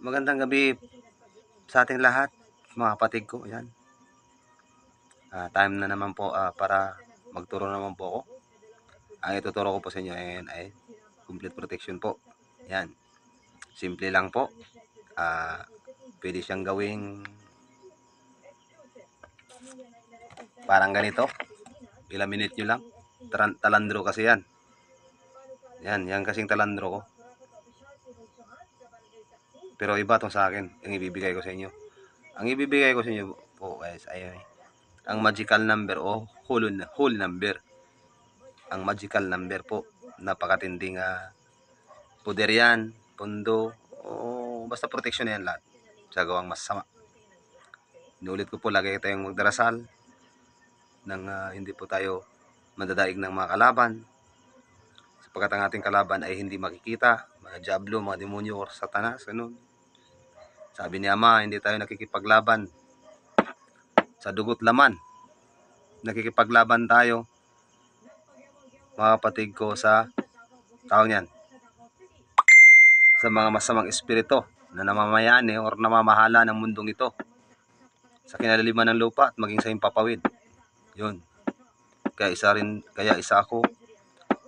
Magandang gabi sa ating lahat, mga kapatid ko. Yan. Ah, time na naman po ah, para magturo naman po ako. Ang ituturo ko po sa inyo ay, ay complete protection po. Yan. Simple lang po. Ah, pwede siyang gawing parang ganito. Ilang minute nyo lang. Talandro kasi yan. Yan, yan kasing talandro ko. Pero iba to sa akin, ang ibibigay ko sa inyo. Ang ibibigay ko sa inyo po guys ay ang magical number o whole, whole number. Ang magical number po. Napakatinding uh, puder yan, pundo, o basta protection yan lahat sa gawang masama. Inulit ko po, lagi tayong magdarasal nang ah, hindi po tayo madadaig ng mga kalaban sapagkat ang ating kalaban ay hindi makikita, mga diablo, mga demonyo, or satanas, ganun. Sabi ni Ama, hindi tayo nakikipaglaban sa dugot laman. Nakikipaglaban tayo, mga kapatid ko, sa tao niyan. Sa mga masamang espiritu na namamayani or namamahala ng mundong ito. Sa kinalaliman ng lupa at maging sa impapawid. Yun. Kaya isa rin, kaya isa ako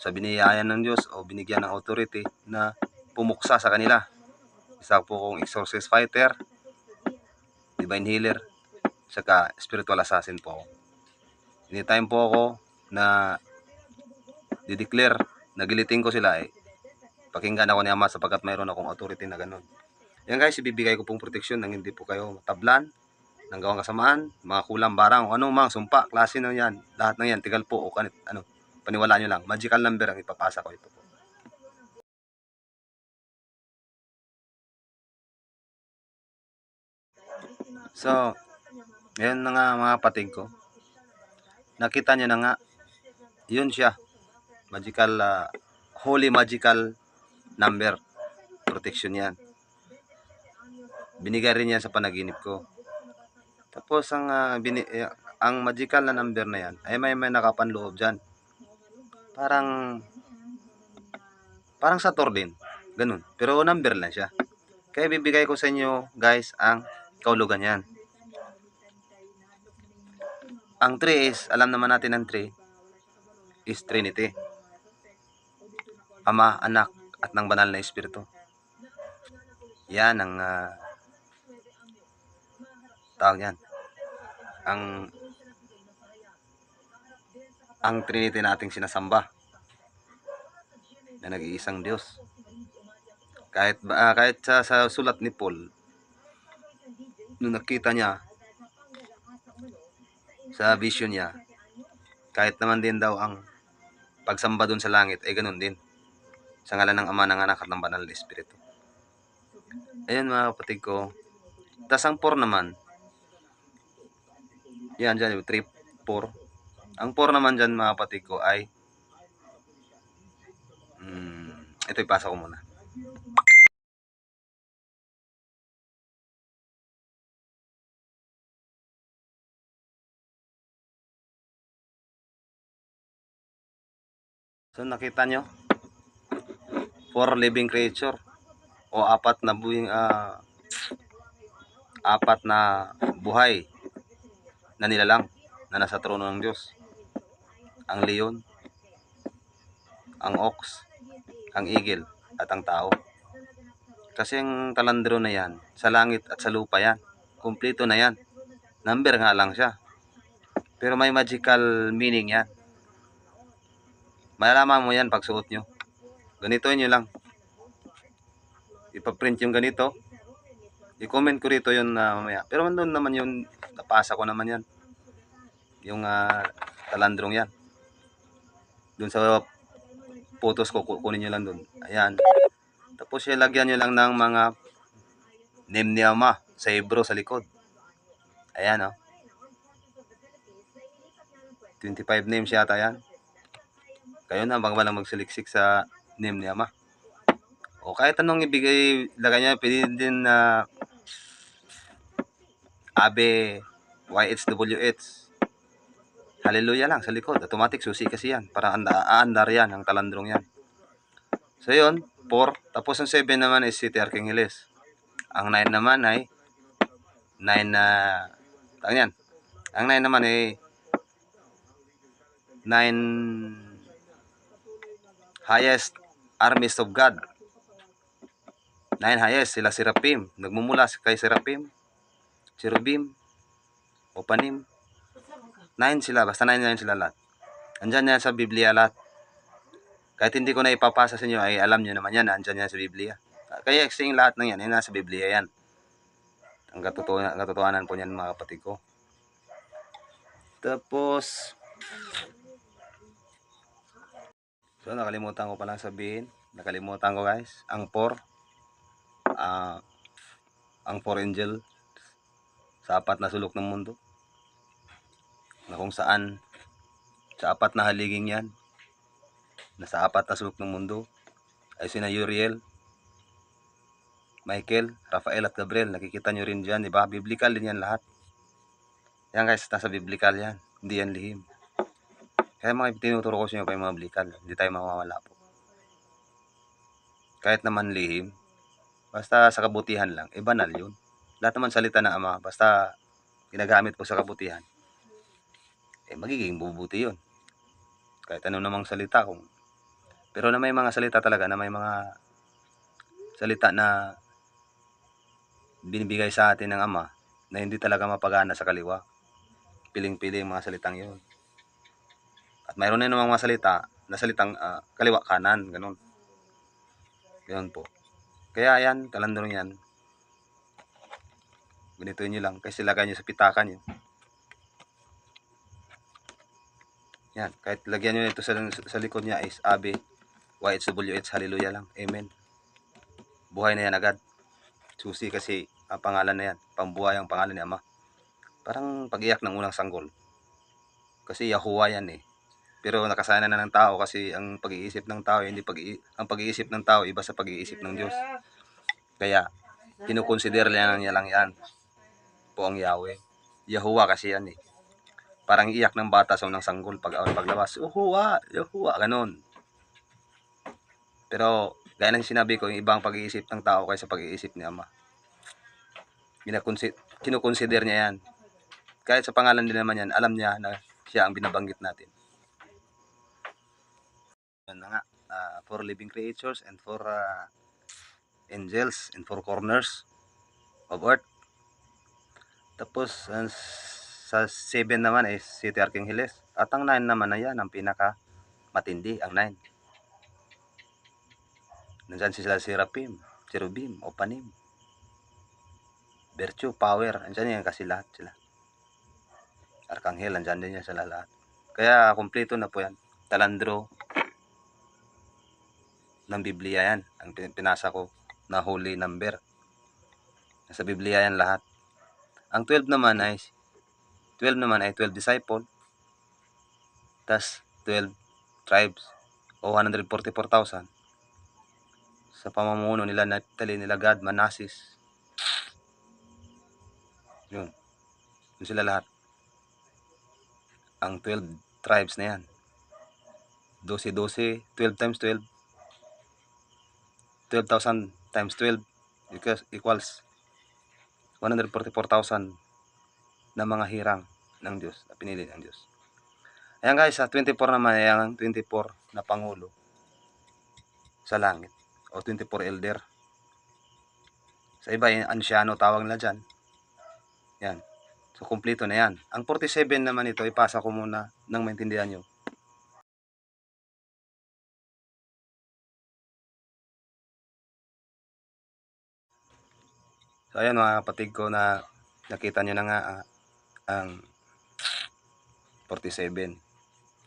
sa biniyayan ng Diyos o binigyan ng authority na pumuksa sa kanila. Isa po kong exorcist fighter, divine healer, saka spiritual assassin po ako. Anytime po ako na dideclare, nagiliting ko sila eh, pakinggan ako ni Ama sapagkat mayroon akong authority na ganun. Yan guys, ibibigay ko pong proteksyon nang hindi po kayo matablan ng gawang kasamaan, mga kulang barang, o anong mga sumpa, klase na yan, lahat ng yan, tigal po o kanit, ano, paniwalaan nyo lang, magical number ang ipapasa ko ito po. So, ngayon na nga mga kapatid ko. Nakita niyo na nga, yun siya. Magical, ah, holy magical number. Protection yan. Binigay rin yan sa panaginip ko. Tapos ang ah, bini- eh, ang magical na number na yan ay may may nakapanloob diyan. Parang parang Sator din. Ganun. Pero number lang siya. Kaya bibigay ko sa inyo guys ang kaulugan yan. Ang 3 is, alam naman natin ang 3 is Trinity. Ama, Anak, at ng Banal na Espiritu. Yan ang ah, tawag yan. Ang ang Trinity nating sinasamba na nag-iisang Diyos. Kahit ah, kahit sa, sa sulat ni Paul nung nakita niya sa vision niya kahit naman din daw ang pagsamba dun sa langit ay ganun din sa ngalan ng Ama ng Anak at ng Banal na Espiritu. Ayun mga kapatid ko. Tas ang 4 naman, yan dyan, yung 3, 4. Ang 4 naman dyan mga kapatid ko ay mm, ito ipasa ko muna. So nakita nyo? Four living creature o apat na buhay ah, apat na buhay na nilalang na nasa trono ng Diyos. Ang leon, ang ox, ang eagle, at ang tao. Kasi ang talandro na yan, sa langit at sa lupa yan. Kompleto na yan. Number nga lang siya. Pero may magical meaning yan. Malalaman mo yan pag suot nyo. Ganito nyo lang. Ipaprint yung ganito. I-comment ko rito yun na mamaya. Pero doon naman yun, napasa ko naman yan. Yung ah, talandrong yan. Doon sa photos ko, ku- kunin nyo lang doon. Ayan. Tapos ilagyan nyo lang ng mga name ni Ama sa Hebro sa likod. Ayan oh. 25 names yata yan. Kayo na, baka walang magsiliksik sa name ni Ama. O kahit anong ibigay, lagay niya, pwede din na Abe, YHWH. Hallelujah lang sa likod. Automatic susi kasi yan. Para anda, aandar yan, ang talandrong yan. So yun, 4. Tapos ang 7 naman is City Archangeles. Ang 9 naman ay 9 na tawag yan. Ang 9 naman ay 9 highest armies of God. 9 highest sila Serapim. Nagmumula kay Serapim, Cherubim, Opanim. 9 sila, basta 9 9 sila lahat. Andyan yan sa Biblia lahat. Kahit hindi ko na ipapasa sa inyo, ay alam nyo naman yan, andyan yan sa Biblia. Kaya exing lahat ng yan, ay nasa Biblia yan. Ang katotohanan, katotohanan po niyan mga kapatid ko. Tapos, so nakalimutan ko palang sabihin, nakalimutan ko guys, ang 4, ah, ang 4 angel sa apat na sulok ng mundo na kung saan sa apat na haliging yan na sa apat na sulok ng mundo ay sina Uriel, Michael, Rafael at Gabriel. Nakikita nyo rin dyan, di ba? Biblical din yan lahat. Yan guys, nasa biblical yan. Hindi yan lihim. Kaya mga tinuturo ko sa inyo yung mga biblical. Hindi tayo mawawala po. Kahit naman lihim, basta sa kabutihan lang, eh banal yun. Lahat naman salita ng Ama, basta ginagamit po sa kabutihan, eh magiging bubuti yun. Kahit ano namang salita kung pero na may mga salita talaga na may mga salita na binibigay sa atin ng Ama na hindi talaga mapagana sa kaliwa. Piling-pili yung mga salitang yun. At mayroon na namang mga salita na salitang ah, kaliwa kanan, ganun. Ganun po. Kaya yan, kalandro yan. Ganito nyo lang, kasi lagay nyo sa pitakan nyo. Yan, kahit lagyan nyo ito sa, sa likod niya is AB, YHWH, hallelujah lang, amen. Buhay na yan agad. Susi kasi ang pangalan na yan, pambuhay ang pangalan ni Ama. Parang pag-iyak ng unang sanggol. Kasi Yahuwah yan eh. Pero nakasana na ng tao kasi ang pag-iisip ng tao, hindi pag ang pag-iisip ng tao iba sa pag-iisip ng Diyos. Kaya, kinukonsider niya niya lang yan po ang Yahweh. Yahuwah kasi yan eh. Parang iyak ng bata sa unang sanggol pag paglabas. Yahuwah, Yahuwah, ganun. Pero, gaya ng sinabi ko, yung ibang pag-iisip ng tao kaysa pag-iisip ni Ama. Kinukonsider niya yan. Kahit sa pangalan din naman yan, alam niya na siya ang binabanggit natin. Yan na nga, ah, for living creatures and for ah, angels and four corners of earth. Tapos, ang sa 7 naman is City Archangeles. At ang 9 naman na yan, ang pinaka matindi, ang 9. Nandyan sila Serapim, Cherubim, Opanim. Virtue, power, andyan yan kasi lahat sila. Arkanghel, andyan din yan sila lahat. Kaya, kumpleto na po yan. Talandro ng Biblia yan. Ang pin- pinasa ko na holy number. Nasa Biblia yan lahat. Ang 12 naman ay 12 naman ay 12 disciple. Tas 12 tribes o 144,000 sa pamumuno nila Naphtali, nila Gad, Manasis. Yun. Yun sila lahat. Ang 12 tribes na yan. 12-12, 12 times 12. 12,000 times 12 equals, equals 144,000 na mga hirang ng Diyos, na pinili ng Diyos. Ayan guys, sa 24 naman, ayan ang 24 na Pangulo sa langit. O 24 elder. Sa iba, yung ansyano tawag nila dyan. Yan. So, kumpleto na yan. Ang 47 naman ito, ipasa ko muna nang maintindihan nyo. So, ayan mga kapatid ko na nakita nyo na nga ah, ang 47.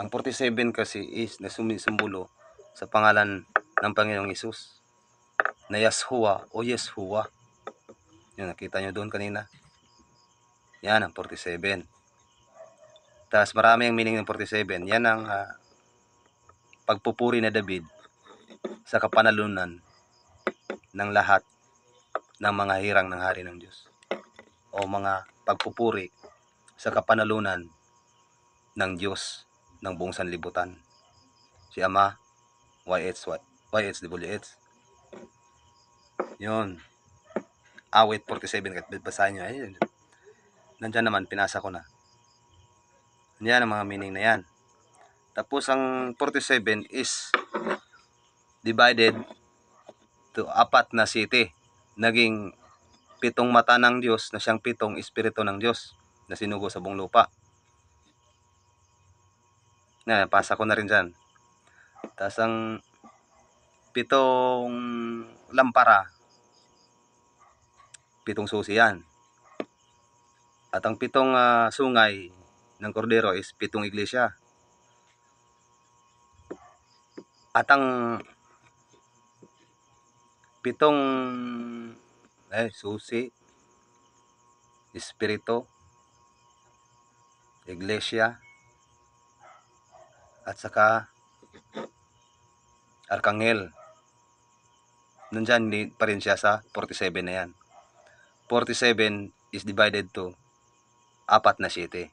Ang 47 kasi is na sumisimbolo sa pangalan ng Panginoong Isus na Yeshua o Yeshua. Yun, nakita nyo doon kanina. Yan ang 47. Tapos marami ang meaning ng 47. Yan ang ah, pagpupuri na David sa kapanalunan ng lahat ng mga hirang ng hari ng Diyos. O mga pagpupuri sa kapanalunan ng Diyos ng buong sanlibutan. Si Ama, YH, YHWH. Yun. awit 47 kahit basahin nyo. Ayun. Nandyan naman, pinasa ko na. Yan ang mga meaning na yan. Tapos ang 47 is divided to apat na city. Naging pitong mata ng Diyos na siyang pitong espiritu ng Diyos na sinugo sa buong lupa. Na, pasa ko na rin dyan. Tapos ang pitong lampara, pitong susi yan. At ang pitong ah, sungay ng kordero is pitong iglesia. At ang pitong eh, susi, espiritu, iglesia, at saka Arkanghel. Nandyan pa rin siya sa 47 na yan. 47 is divided to apat na city.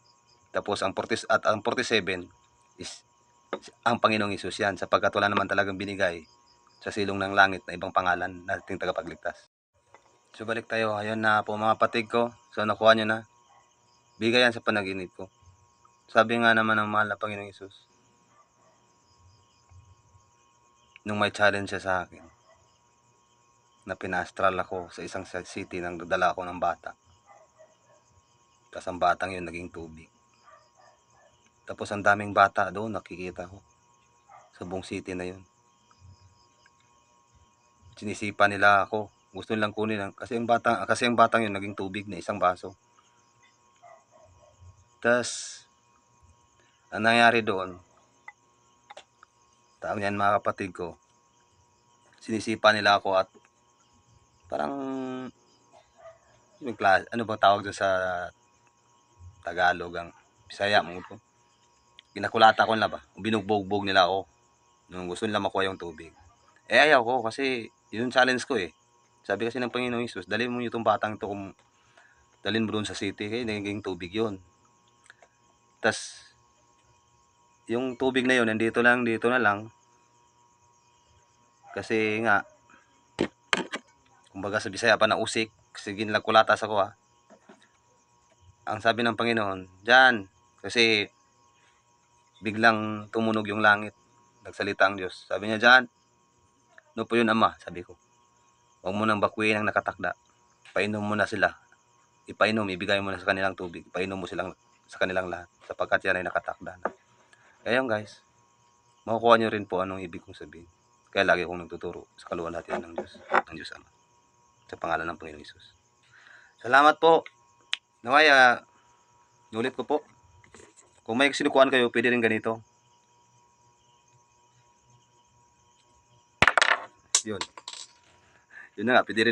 Tapos ang 40 at ang 47 is ang Panginoong Isus yan sapagkat wala naman talagang binigay sa silong ng langit na ibang pangalan na ating tagapagligtas. So balik tayo. Ayun na po mga patig ko. So nakuha nyo na. Bigay yan sa panaginip ko. Sabi nga naman ng mahal na Panginoong Isus, nung may challenge siya sa akin, na pinastral ako sa isang sa- city nang dadala ako ng bata. Tapos ang batang yun naging tubig. Tapos ang daming bata doon nakikita ko sa buong city na yun. Sinisipa nila ako. Gusto nilang kunin ang, kasi ang batang kasi ang batang yun naging tubig na isang baso. Tapos ang nangyari doon, tawag niyan mga kapatid ko, sinisipa nila ako at parang yung klas, ano bang tawag doon sa Tagalog ang Bisaya mo ko. Ginakulata ko nila ba? Binugbog-bog nila ako. Nung gusto nila makuha yung tubig. Eh ayaw ko kasi yun challenge ko eh. Sabi kasi ng Panginoong Isus, dalhin mo itong batang ito kung dalhin mo doon sa city kaya naging tubig yun. Tas yung tubig na yun, nandito lang, dito na lang. Kasi nga, kumbaga sa Bisaya pa na usik, kasi ginlagkulatas ako ha. Ang sabi ng Panginoon, dyan, kasi biglang tumunog yung langit. Nagsalita ang Diyos. Sabi niya, dyan, no po yun ama, sabi ko. Huwag mo nang bakuyin ang nakatakda. Painom mo na sila. Ipainom, ibigay mo na sa kanilang tubig. Ipainom mo silang sa kanilang lahat. Sapagkat yan ay nakatakda na. Kaya guys, makukuha nyo rin po anong ibig kong sabihin. Kaya lagi akong nagtuturo sa kaluwan natin ng Diyos, ng Diyos Ama. Sa pangalan ng Panginoong Isus. Salamat po. Naway, ah, nulit ko po. Kung may sinukuhan kayo, pwede rin ganito. Yun. Yun na nga, pwede rin